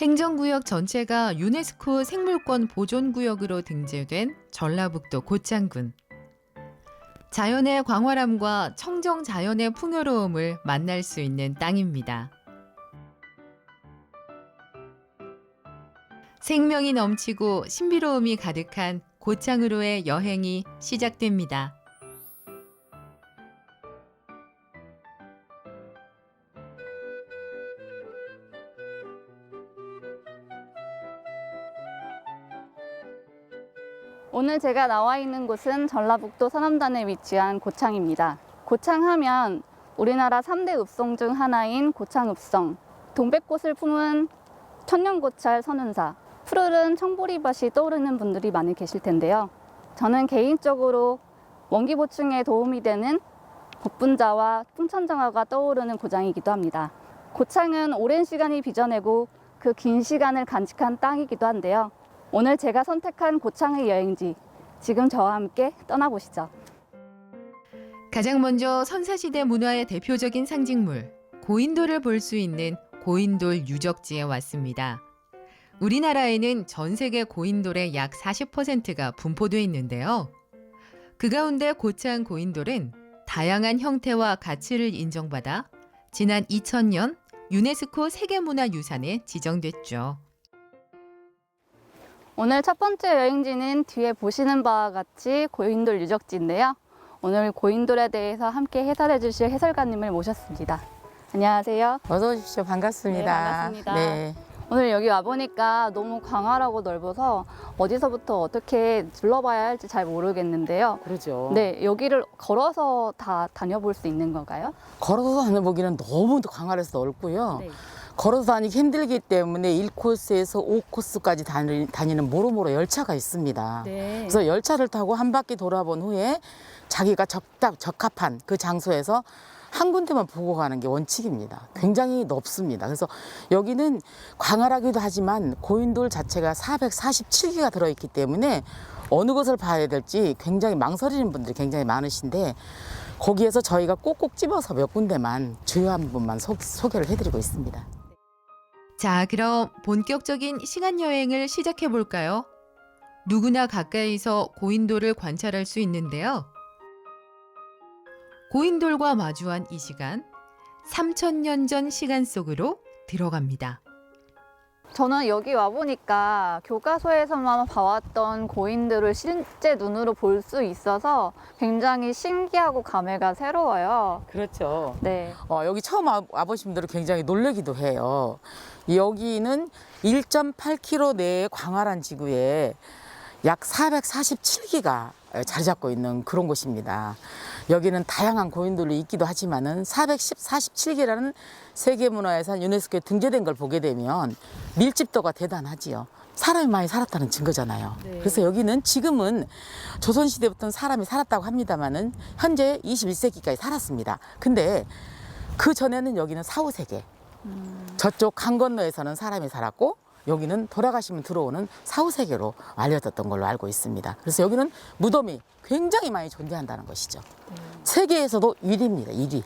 행정구역 전체가 유네스코 생물권 보존구역으로 등재된 전라북도 고창군. 자연의 광활함과 청정 자연의 풍요로움을 만날 수 있는 땅입니다. 생명이 넘치고 신비로움이 가득한 고창으로의 여행이 시작됩니다. 오늘 제가 나와 있는 곳은 전라북도 서남단에 위치한 고창입니다. 고창하면 우리나라 3대 읍성 중 하나인 고창읍성, 동백꽃을 품은 천년고찰 선운사, 푸르른 청보리밭이 떠오르는 분들이 많이 계실 텐데요. 저는 개인적으로 원기 보충에 도움이 되는 복분자와 풍천정화가 떠오르는 고장이기도 합니다. 고창은 오랜 시간이 빚어내고 그 긴 시간을 간직한 땅이기도 한데요. 오늘 제가 선택한 고창의 여행지, 지금 저와 함께 떠나보시죠. 가장 먼저 선사시대 문화의 대표적인 상징물 고인돌을 볼 수 있는 고인돌 유적지에 왔습니다. 우리나라에는 전 세계 고인돌의 약 40%가 분포되어 있는데요. 그 가운데 고창 고인돌은 다양한 형태와 가치를 인정받아 지난 2000년 유네스코 세계문화유산에 지정됐죠. 오늘 첫 번째 여행지는 뒤에 보시는 바와 같이 고인돌 유적지인데요. 오늘 고인돌에 대해서 함께 해설해 주실 해설가님을 모셨습니다. 안녕하세요. 어서 오십시오. 반갑습니다. 네, 반갑습니다. 네. 오늘 여기 와보니까 너무 광활하고 넓어서 어디서부터 어떻게 둘러봐야 할지 잘 모르겠는데요. 그러죠. 네, 여기를 걸어서 다 다녀볼 수 있는 건가요? 걸어서 다녀보기는 너무 광활해서 넓고요. 네. 걸어서 다니기 힘들기 때문에 1코스에서 5코스까지 다니, 다니는 모로모로 열차가 있습니다. 네. 그래서 열차를 타고 한 바퀴 돌아본 후에 자기가 적답, 적합한 그 장소에서 한 군데만 보고 가는 게 원칙입니다. 굉장히 넓습니다. 그래서 여기는 광활하기도 하지만 고인돌 자체가 447개가 들어있기 때문에 어느 것을 봐야 될지 굉장히 망설이는 분들이 굉장히 많으신데 거기에서 저희가 꼭꼭 집어서 몇 군데만 주요 한 분만 소, 소개를 해드리고 있습니다. 자, 그럼 본격적인 시간 여행을 시작해 볼까요? 누구나 가까이서 고인돌을 관찰할 수 있는데요. 고인돌과 마주한 이 시간, 3천년 전 시간 속으로 들어갑니다. 저는 여기 와보니까 교과서에서만 봐왔던 고인들을 실제 눈으로 볼 수 있어서 굉장히 신기하고 감회가 새로워요. 그렇죠. 네. 어, 여기 처음 와, 와보신 분들은 굉장히 놀라기도 해요. 여기는 1.8km 내의 광활한 지구에 약 447기가 자리 잡고 있는 그런 곳입니다. 여기는 다양한 고인돌이 있기도 하지만은 447기라는 세계문화유산 유네스코에 등재된 걸 보게 되면 밀집도가 대단하지요. 사람이 많이 살았다는 증거잖아요. 네. 그래서 여기는 지금은 조선시대부터는 사람이 살았다고 합니다만은 현재 21세기까지 살았습니다. 근데 그 전에는 여기는 사후세계. 저쪽 강 건너에서는 사람이 살았고 여기는 돌아가시면 들어오는 사후세계로 알려졌던 걸로 알고 있습니다. 그래서 여기는 무덤이 굉장히 많이 존재한다는 것이죠. 세계에서도 1위입니다. 1위.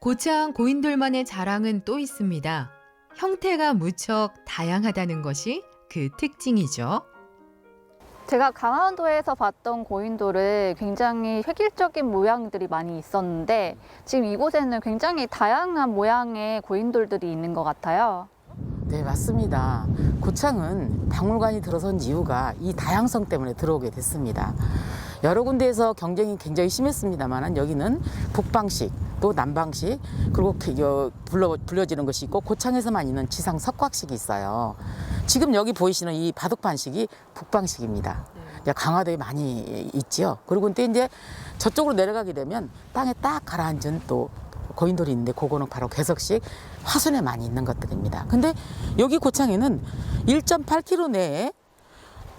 고창 고인돌만의 자랑은 또 있습니다. 형태가 무척 다양하다는 것이 그 특징이죠. 제가 강원도에서 봤던 고인돌은 굉장히 획일적인 모양들이 많이 있었는데 지금 이곳에는 굉장히 다양한 모양의 고인돌들이 있는 것 같아요. 네, 맞습니다. 고창은 박물관이 들어선 이유가 이 다양성 때문에 들어오게 됐습니다. 여러 군데에서 경쟁이 굉장히 심했습니다만 여기는 북방식 또 남방식 그리고 그, 여, 불러, 불려지는 것이 있고 고창에서만 있는 지상 석곽식이 있어요. 지금 여기 보이시는 이 바둑판식이 북방식입니다. 강화도에 많이 있지요. 그리고 또 이제 저쪽으로 내려가게 되면 땅에 딱 가라앉은 또 고인돌이 있는데 그거는 바로 괴석식 화순에 많이 있는 것들입니다. 근데 여기 고창에는 1.8km 내에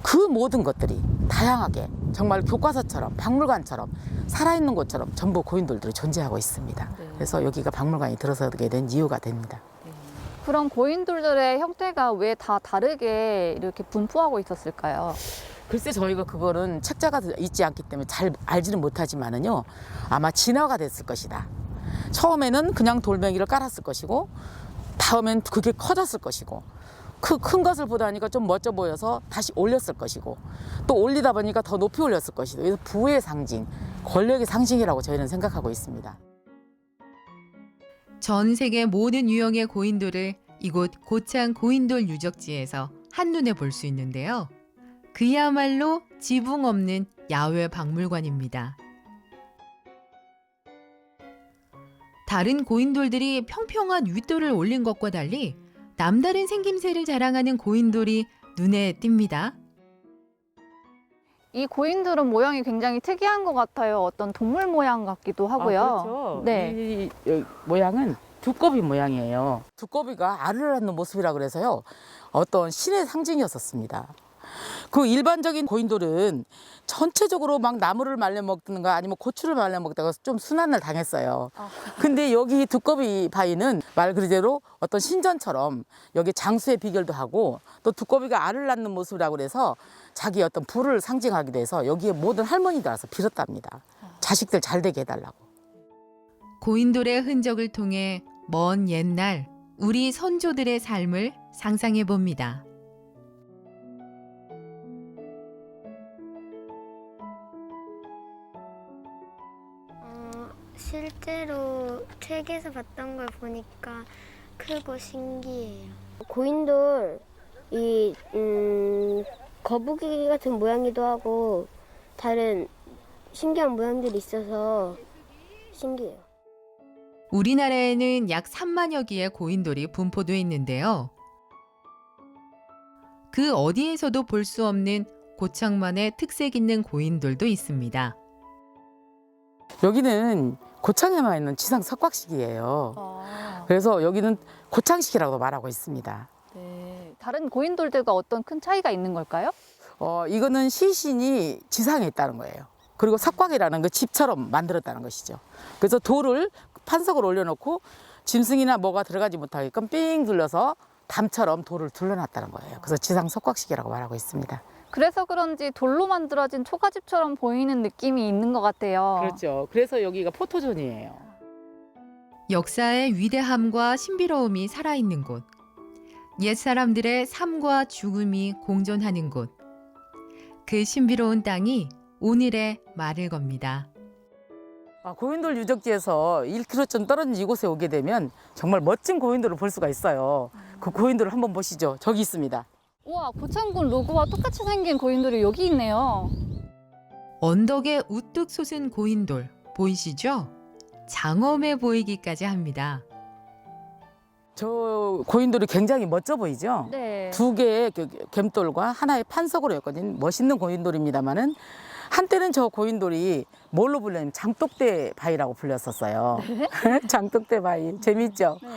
그 모든 것들이 다양하게 정말 교과서처럼 박물관처럼 살아있는 곳처럼 전부 고인돌들이 존재하고 있습니다. 네. 그래서 여기가 박물관이 들어서게 된 이유가 됩니다. 그럼 고인돌들의 형태가 왜 다 다르게 이렇게 분포하고 있었을까요? 글쎄 저희가 그거는 책자가 있지 않기 때문에 잘 알지는 못하지만은요 아마 진화가 됐을 것이다. 처음에는 그냥 돌멩이를 깔았을 것이고 다음엔 그게 커졌을 것이고 그 큰 것을 보다니까 좀 멋져 보여서 다시 올렸을 것이고 또 올리다 보니까 더 높이 올렸을 것이고 그래서 부의 상징, 권력의 상징이라고 저희는 생각하고 있습니다. 전 세계 모든 유형의 고인돌을 이곳 고창 고인돌 유적지에서 한눈에 볼 수 있는데요. 그야말로 지붕 없는 야외 박물관입니다. 다른 고인돌들이 평평한 윗돌을 올린 것과 달리 남다른 생김새를 자랑하는 고인돌이 눈에 띕니다. 이 고인돌은 모양이 굉장히 특이한 것 같아요. 어떤 동물 모양 같기도 하고요. 아, 그렇죠. 네. 이, 이 모양은 두꺼비 모양이에요. 두꺼비가 알을 낳는 모습이라 그래서요. 어떤 신의 상징이었었습니다. 그 일반적인 고인돌은 전체적으로 막 나무를 말려 먹든가 아니면 고추를 말려 먹다가 좀 순환을 당했어요. 아. 근데 여기 두꺼비 바위는 말 그대로 어떤 신전처럼 여기 장수의 비결도 하고 또 두꺼비가 알을 낳는 모습이라고 그래서 자기 어떤 부를 상징하기도 해서 여기에 모든 할머니들 와서 빌었답니다. 자식들 잘 되게 해달라고. 고인돌의 흔적을 통해 먼 옛날 우리 선조들의 삶을 상상해 봅니다. 실제로 책에서 봤던 걸 보니까 크고 신기해요. 고인돌 이 음, 거북이 같은 모양이기도 하고 다른 신기한 모양들이 있어서 신기해요. 우리나라에는 약 3만여 개의 고인돌이 분포돼 있는데요. 그 어디에서도 볼 수 없는 고창만의 특색 있는 고인돌도 있습니다. 여기는 고창에만 있는 지상 석곽식이에요. 아, 그래서 여기는 고창식이라고 말하고 있습니다. 네. 다른 고인돌들과 어떤 큰 차이가 있는 걸까요? 어, 이거는 시신이 지상에 있다는 거예요. 그리고 석곽이라는 그 집처럼 만들었다는 것이죠. 그래서 돌을 판석을 올려놓고 짐승이나 뭐가 들어가지 못하게끔 삥 둘러서 담처럼 돌을 둘러놨다는 거예요. 그래서 지상 석곽식이라고 말하고 있습니다. 그래서 그런지 돌로 만들어진 초가집처럼 보이는 느낌이 있는 것 같아요. 그렇죠. 그래서 여기가 포토존이에요. 역사의 위대함과 신비로움이 살아있는 곳. 옛 사람들의 삶과 죽음이 공존하는 곳. 그 신비로운 땅이 오늘의 말을 겁니다. 아, 고인돌 유적지에서 1km쯤 떨어진 이곳에 오게 되면 정말 멋진 고인돌을 볼 수가 있어요. 그 고인돌을 한번 보시죠. 저기 있습니다. 우와, 고창군 로고와 똑같이 생긴 고인돌이 여기 있네요. 언덕에 우뚝 솟은 고인돌 보이시죠? 장엄해 보이기까지 합니다. 저 고인돌이 굉장히 멋져 보이죠? 네. 두 개의 그 갬돌과 하나의 판석으로 엮어진 멋있는 고인돌입니다만은 한때는 저 고인돌이 뭘로 불렸냐면 장독대 바위라고 불렸었어요. 장독대 바위 재밌죠? 네.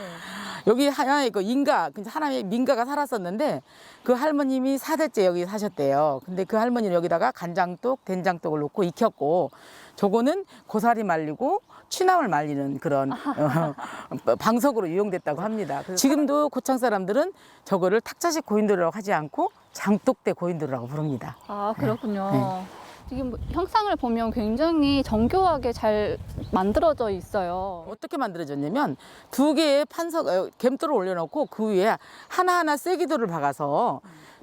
여기 하나의 그 인가, 그 하나의 민가가 살았었는데 그 할머님이 사대째 여기 사셨대요. 근데 그 할머니는 여기다가 간장독, 된장독을 놓고 익혔고 저거는 고사리 말리고 취나물 말리는 그런 어, 방석으로 이용됐다고 합니다. 지금도 고창 사람들은 저거를 탁자식 고인돌이라고 하지 않고 장독대 고인돌이라고 부릅니다. 아, 그렇군요. 네. 지금 뭐 형상을 보면 굉장히 정교하게 잘 만들어져 있어요. 어떻게 만들어졌냐면 두 개의 판석, 어, 갬돌을 올려놓고 그 위에 하나하나 쐐기돌을 박아서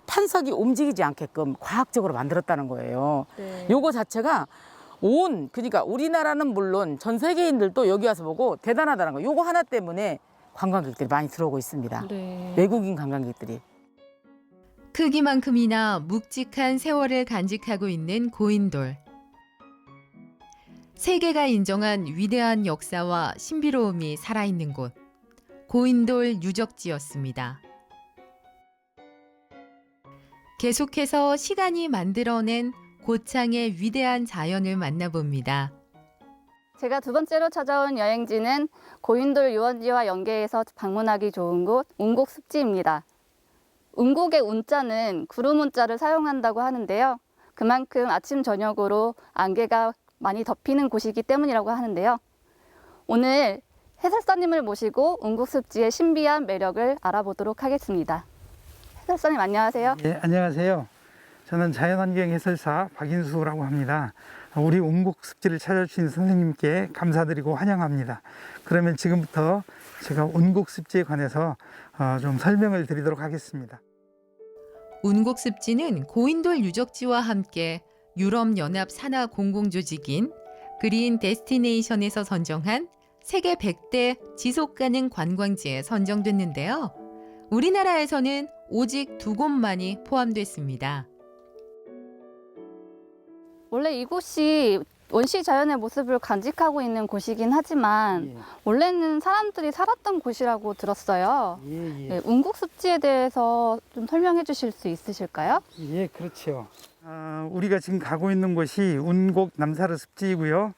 판석이 움직이지 않게끔 과학적으로 만들었다는 거예요. 네. 요거 자체가 온 그러니까 우리나라는 물론 전 세계인들도 여기 와서 보고 대단하다는 거. 요거 하나 때문에 관광객들이 많이 들어오고 있습니다. 네. 외국인 관광객들이. 크기만큼이나 묵직한 세월을 간직하고 있는 고인돌. 세계가 인정한 위대한 역사와 신비로움이 살아있는 곳. 고인돌 유적지였습니다. 계속해서 시간이 만들어낸 고창의 위대한 자연을 만나봅니다. 제가 두 번째로 찾아온 여행지는 고인돌 유원지와 연계해서 방문하기 좋은 곳 운곡 습지입니다. 운곡의 운자는 구름 운자를 사용한다고 하는데요. 그만큼 아침 저녁으로 안개가 많이 덮이는 곳이기 때문이라고 하는데요. 오늘 해설사님을 모시고 운곡 습지의 신비한 매력을 알아보도록 하겠습니다. 해설사님 안녕하세요. 예, 안녕하세요. 저는 자연환경 해설사 박인수라고 합니다. 우리 옹곡 습지를 찾아주신 선생님께 감사드리고 환영합니다. 그러면 지금부터 제가 운곡습지에 관해서 어, 좀 설명을 드리도록 하겠습니다. 운곡습지는 고인돌 유적지와 함께 유럽연합 산하 공공조직인 그린 데스티네이션에서 선정한 세계 100대 지속 가능 관광지에 선정됐는데요. 우리나라에서는 오직 두 곳만이 포함됐습니다. 원래 이곳이 원시 자연의 모습을 간직하고 있는 곳이긴 하지만 원래는 사람들이 살았던 곳이라고 들었어요. 예, 예. 네, 운국 습지에 대해서 좀 설명해 주실 수 있으실까요? 예, 그렇죠. 아, 우리가 지금 가고 있는 곳이 운곡 남사르 습지이고요.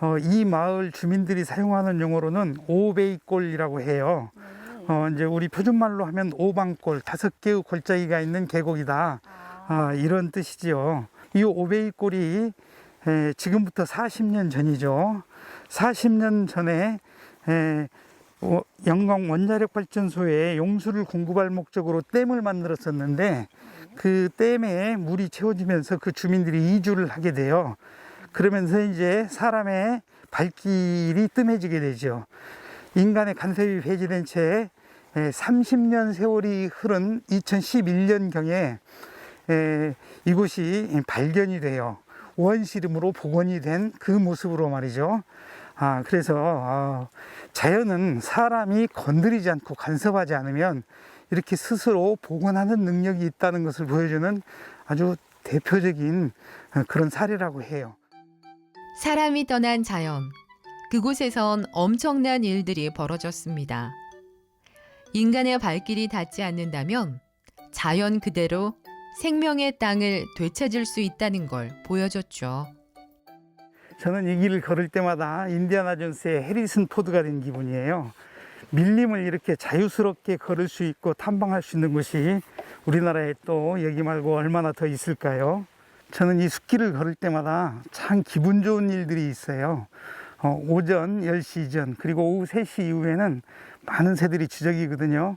어, 이 마을 주민들이 사용하는 용어로는 오베이골이라고 해요. 어, 이제 우리 표준말로 하면 오방골, 다섯 개의 골짜기가 있는 계곡이다. 아, 이런 뜻이지요. 이 오베이골이 에, 지금부터 40년 전이죠. 40년 전에 에, 어, 영광 원자력 발전소에 용수를 공급할 목적으로 댐을 만들었었는데 그 댐에 물이 채워지면서 그 주민들이 이주를 하게 돼요. 그러면서 이제 사람의 발길이 뜸해지게 되죠. 인간의 간섭이 배제된 채 30년 세월이 흐른 2011년경에 이곳이 발견이 돼요. 원시름으로 복원이 된 그 모습으로 말이죠. 아, 그래서 어, 자연은 사람이 건드리지 않고 간섭하지 않으면 이렇게 스스로 복원하는 능력이 있다는 것을 보여주는 아주 대표적인 어, 그런 사례라고 해요. 사람이 떠난 자연. 그곳에선 엄청난 일들이 벌어졌습니다. 인간의 발길이 닿지 않는다면 자연 그대로 생명의 땅을 되찾을 수 있다는 걸 보여줬죠. 저는 이 길을 걸을 때마다 인디아나 존스의 해리슨 포드가 된 기분이에요. 밀림을 이렇게 자유스럽게 걸을 수 있고 탐방할 수 있는 곳이 우리나라에 또 여기 말고 얼마나 더 있을까요? 저는 이 숲길을 걸을 때마다 참 기분 좋은 일들이 있어요. 어, 오전 10시 이전 그리고 오후 3시 이후에는 많은 새들이 지적이거든요.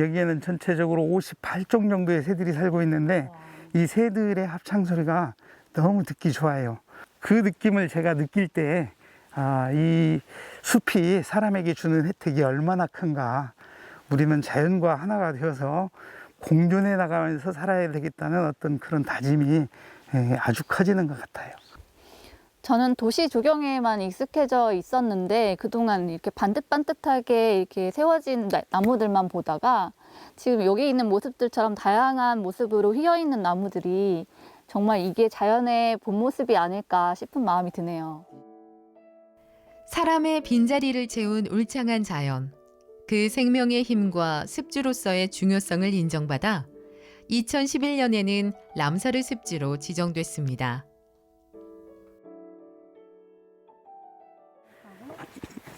여기에는 전체적으로 58종 정도의 새들이 살고 있는데 이 새들의 합창 소리가 너무 듣기 좋아요. 그 느낌을 제가 느낄 때, 아, 이 숲이 사람에게 주는 혜택이 얼마나 큰가. 우리는 자연과 하나가 되어서 공존해 나가면서 살아야 되겠다는 어떤 그런 다짐이 예, 아주 커지는 것 같아요. 저는 도시 조경에만 익숙해져 있었는데 그동안 이렇게 반듯반듯하게 이렇게 세워진 나- 나무들만 보다가 지금 여기 있는 모습들처럼 다양한 모습으로 휘어 있는 나무들이 정말 이게 자연의 본 모습이 아닐까 싶은 마음이 드네요. 사람의 빈자리를 채운 울창한 자연. 그 생명의 힘과 습지로서의 중요성을 인정받아 2011년에는 람사르 습지로 지정됐습니다.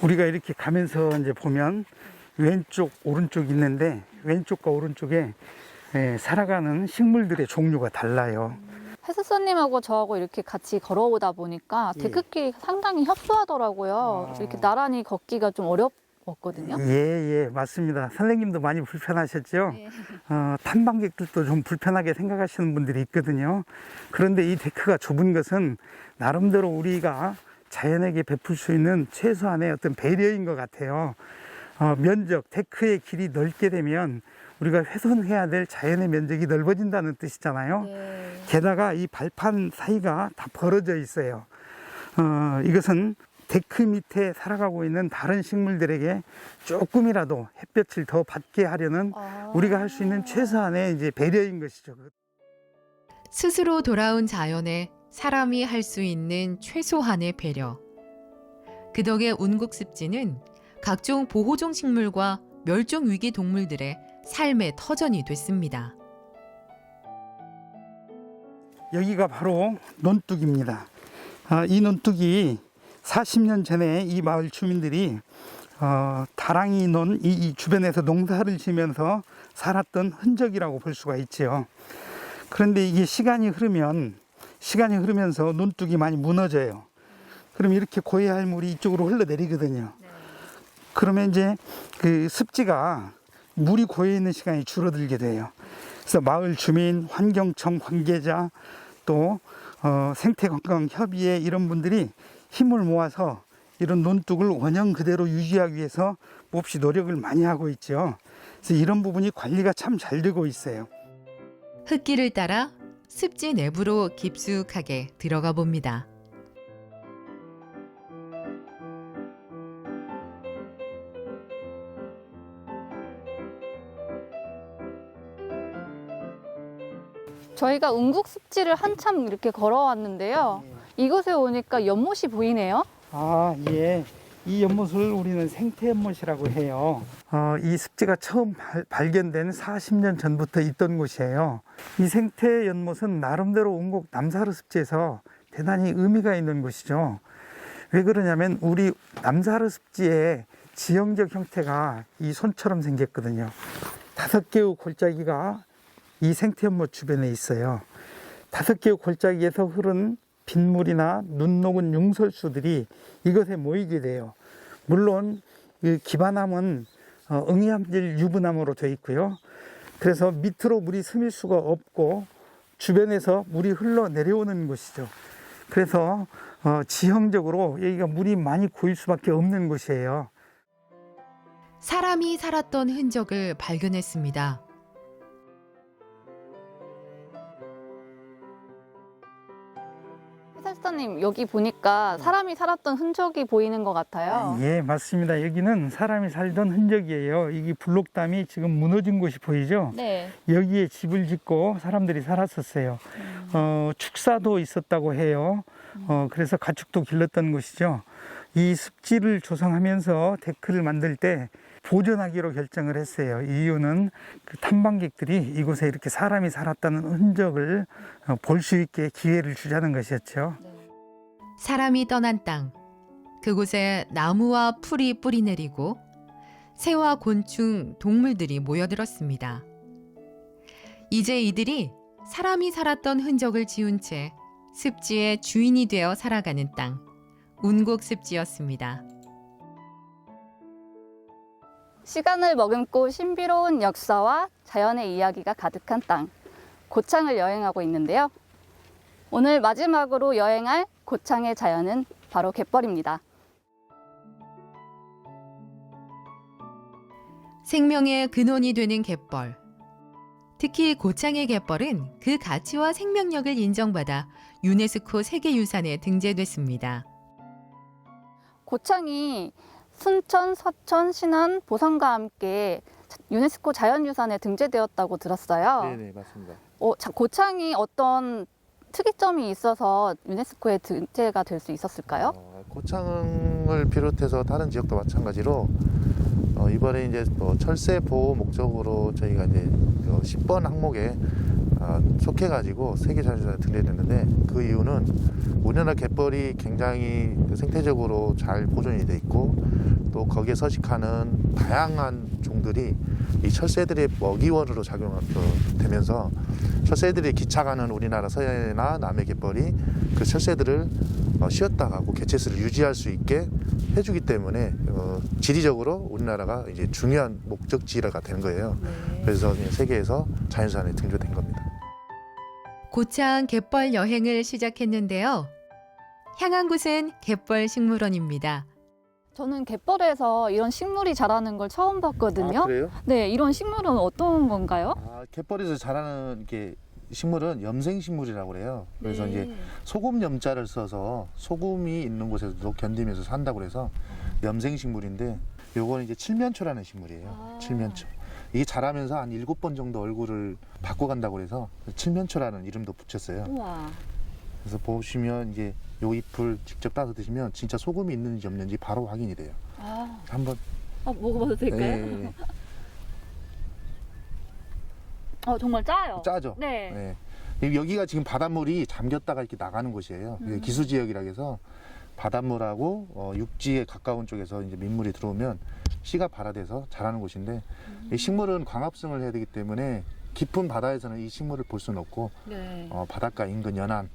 우리가 이렇게 가면서 이제 보면 왼쪽, 오른쪽 있는데 왼쪽과 오른쪽에 예, 살아가는 식물들의 종류가 달라요. 해수선님하고 저하고 이렇게 같이 걸어오다 보니까 예. 데크길이 상당히 협소하더라고요. 아. 이렇게 나란히 걷기가 좀 어렵거든요. 예, 예, 맞습니다. 선생님도 많이 불편하셨죠? 네. 어, 탐방객들도 좀 불편하게 생각하시는 분들이 있거든요. 그런데 이 데크가 좁은 것은 나름대로 우리가 자연에게 베풀 수 있는 최소한의 어떤 배려인 것 같아요. 어, 면적, 데크의 길이 넓게 되면 우리가 훼손해야 될 자연의 면적이 넓어진다는 뜻이잖아요. 네. 게다가 이 발판 사이가 다 벌어져 있어요. 어, 이것은 데크 밑에 살아가고 있는 다른 식물들에게 조금이라도 햇볕을 더 받게 하려는 아. 우리가 할 수 있는 최소한의 이제 배려인 것이죠. 스스로 돌아온 자연에 사람이 할 수 있는 최소한의 배려. 그 덕에 운국습지는 각종 보호종 식물과 멸종 위기 동물들의 삶의 터전이 됐습니다. 여기가 바로 논뚝입니다. 아, 이 논뚝이 40년 전에 이 마을 주민들이 어, 다랑이 논, 이, 이 주변에서 농사를 지면서 살았던 흔적이라고 볼 수가 있지요. 그런데 이게 시간이 흐르면, 시간이 흐르면서 논뚝이 많이 무너져요. 그럼 이렇게 고해할 물이 이쪽으로 흘러내리거든요. 그러면 이제 그 습지가 물이 고여 있는 시간이 줄어들게 돼요. 그래서 마을 주민, 환경청 관계자, 또 어, 생태관광협의회 이런 분들이 힘을 모아서 이런 논둑을 원형 그대로 유지하기 위해서 몹시 노력을 많이 하고 있죠. 그래서 이런 부분이 관리가 참 잘 되고 있어요. 흙길을 따라 습지 내부로 깊숙하게 들어가 봅니다. 저희가 운국 습지를 한참 이렇게 걸어왔는데요. 이곳에 오니까 연못이 보이네요. 아, 예. 이 연못을 우리는 생태 연못이라고 해요. 어, 이 습지가 처음 발, 발견된 40년 전부터 있던 곳이에요. 이 생태 연못은 나름대로 운곡 남사르 습지에서 대단히 의미가 있는 곳이죠. 왜 그러냐면 우리 남사르 습지의 지형적 형태가 이 손처럼 생겼거든요. 다섯 개의 골짜기가 이 생태 연못 주변에 있어요. 다섯 개의 골짜기에서 흐른 빗물이나 눈 녹은 융설수들이 이것에 모이게 돼요. 물론 이 기반암은 어, 응이암질 유분암으로 되어 있고요. 그래서 밑으로 물이 스밀 수가 없고 주변에서 물이 흘러 내려오는 곳이죠. 그래서 어, 지형적으로 여기가 물이 많이 고일 수밖에 없는 곳이에요. 사람이 살았던 흔적을 발견했습니다. 해설사님 여기 보니까 사람이 살았던 흔적이 보이는 것 같아요. 예, 맞습니다. 여기는 사람이 살던 흔적이에요. 이게 블록담이 지금 무너진 곳이 보이죠? 네. 여기에 집을 짓고 사람들이 살았었어요. 어, 축사도 있었다고 해요. 어, 그래서 가축도 길렀던 곳이죠. 이 습지를 조성하면서 데크를 만들 때 보존하기로 결정을 했어요. 이유는 그 탐방객들이 이곳에 이렇게 사람이 살았다는 흔적을 어, 볼수 있게 기회를 주자는 것이었죠. 사람이 떠난 땅. 그곳에 나무와 풀이 뿌리 내리고 새와 곤충, 동물들이 모여들었습니다. 이제 이들이 사람이 살았던 흔적을 지운 채 습지의 주인이 되어 살아가는 땅, 운곡 습지였습니다. 시간을 머금고 신비로운 역사와 자연의 이야기가 가득한 땅, 고창을 여행하고 있는데요. 오늘 마지막으로 여행할 고창의 자연은 바로 갯벌입니다. 생명의 근원이 되는 갯벌. 특히 고창의 갯벌은 그 가치와 생명력을 인정받아 유네스코 세계유산에 등재됐습니다. 고창이 순천, 서천, 신안, 보성과 함께 유네스코 자연유산에 등재되었다고 들었어요. 네네 맞습니다. 어, 자, 고창이 어떤 특이점이 있어서 유네스코에 등재가 될 수 있었을까요? 어, 고창을 비롯해서 다른 지역도 마찬가지로 어, 이번에 이제 또 철새 보호 목적으로 저희가 이제 10번 항목에 어, 속해가지고 세계 자연유산에 등재됐는데 그 이유는 우리나라 갯벌이 굉장히 그 생태적으로 잘 보존이 돼 있고 또 거기에 서식하는 다양한 종들이 이 철새들의 먹이원으로 작용되면서 철새들이 기착하는 우리나라 서해나 남해 갯벌이 그 철새들을 어, 쉬었다 가고 개체수를 유지할 수 있게 해주기 때문에 어, 지리적으로 우리나라가 이제 중요한 목적지가 되는 거예요. 그래서 그냥 세계에서 자연산에 등재된 겁니다. 고창 갯벌 여행을 시작했는데요. 향한 곳은 갯벌 식물원입니다. 저는 갯벌에서 이런 식물이 자라는 걸 처음 봤거든요. 아, 그래요? 네, 이런 식물은 어떤 건가요? 아, 갯벌에서 자라는 게 식물은 염생식물이라고 그래요. 그래서 이제 소금 염자를 써서 소금이 있는 곳에서도 견디면서 산다고 그래서 염생식물인데 요거는 이제 칠면초라는 식물이에요. 아. 칠면초. 이게 자라면서 한 일곱 번 정도 얼굴을 바꿔간다고 그래서 칠면초라는 이름도 붙였어요. 우와. 그래서 보시면 이제 요 잎을 직접 따서 드시면 진짜 소금이 있는지 없는지 바로 확인이 돼요. 아, 한번 아, 먹어봐도 될까요? 예, 예, 어, 정말 짜요. 예. 짜죠. 네. 예. 여기가 지금 바닷물이 잠겼다가 이렇게 나가는 곳이에요. 이게 음. 기수 지역이라 해서 바닷물하고 어, 육지에 가까운 쪽에서 이제 민물이 들어오면 씨가 발화돼서 자라는 곳인데 음. 이 식물은 광합성을 해야 되기 때문에 깊은 바다에서는 이 식물을 볼 수는 없고 네. 어, 바닷가 인근 연안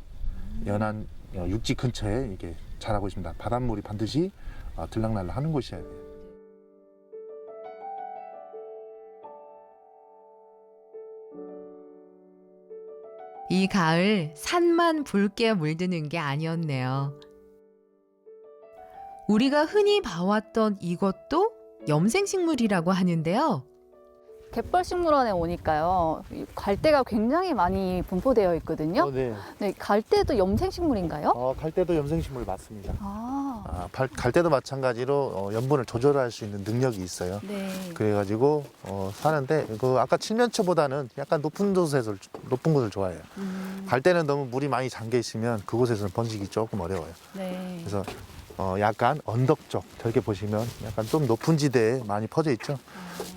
연안 어, 육지 근처에 이게 자라고 있습니다. 바닷물이 반드시 어, 들락날락 하는 곳이어야 돼요. 이 가을 산만 붉게 물드는 게 아니었네요. 우리가 흔히 봐왔던 이것도 염생식물이라고 하는데요. 갯벌식물원에 오니까요. 이 갈대가 굉장히 많이 분포되어 있거든요. 어, 네. 네, 갈대도 염생식물인가요? 어, 갈대도 염생식물 맞습니다. 아, 아, 발- 갈대도 마찬가지로 어, 염분을 조절할 수 있는 능력이 있어요. 네. 그래가지고 어, 사는데 그 아까 칠면초보다는 약간 높은 곳에서 높은 곳을 좋아해요. 음, 갈대는 너무 물이 많이 잠겨 있으면 그곳에서는 번지기 조금 어려워요. 네. 그래서 어, 약간 언덕 쪽 저렇게 보시면 약간 좀 높은 지대에 많이 퍼져 있죠.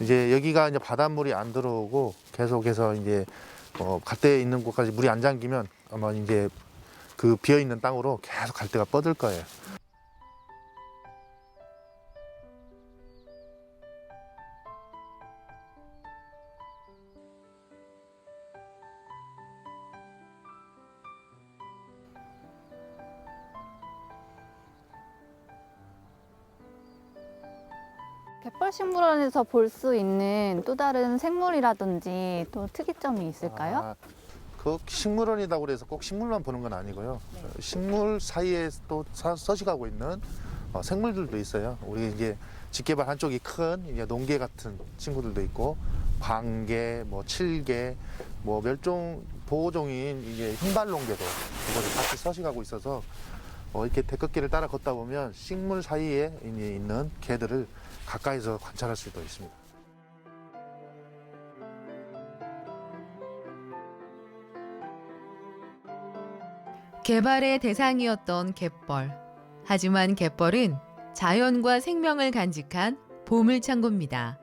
이제 여기가 이제 바닷물이 안 들어오고 계속해서 이제 어, 갈대 있는 곳까지 물이 안 잠기면 아마 이제 그 비어 있는 땅으로 계속 갈대가 뻗을 거예요. 갯벌식물원에서 볼 수 있는 또 다른 생물이라든지 또 특이점이 있을까요? 아, 그 식물원이라고 그래서 꼭 식물만 보는 건 아니고요. 네. 어, 식물 사이에 또 사- 서식하고 있는 어, 생물들도 있어요. 우리 이제 집게발 한쪽이 큰 이제 농개 같은 친구들도 있고 광개, 뭐 칠개, 뭐 멸종 보호종인 이게 흰발 농개도 그것을 같이 서식하고 있어서 어, 이렇게 대꺾개를 따라 걷다 보면 식물 사이에 있는 개들을 가까이서 관찰할 수도 있습니다. 개발의 대상이었던 갯벌. 하지만 갯벌은 자연과 생명을 간직한 보물창고입니다.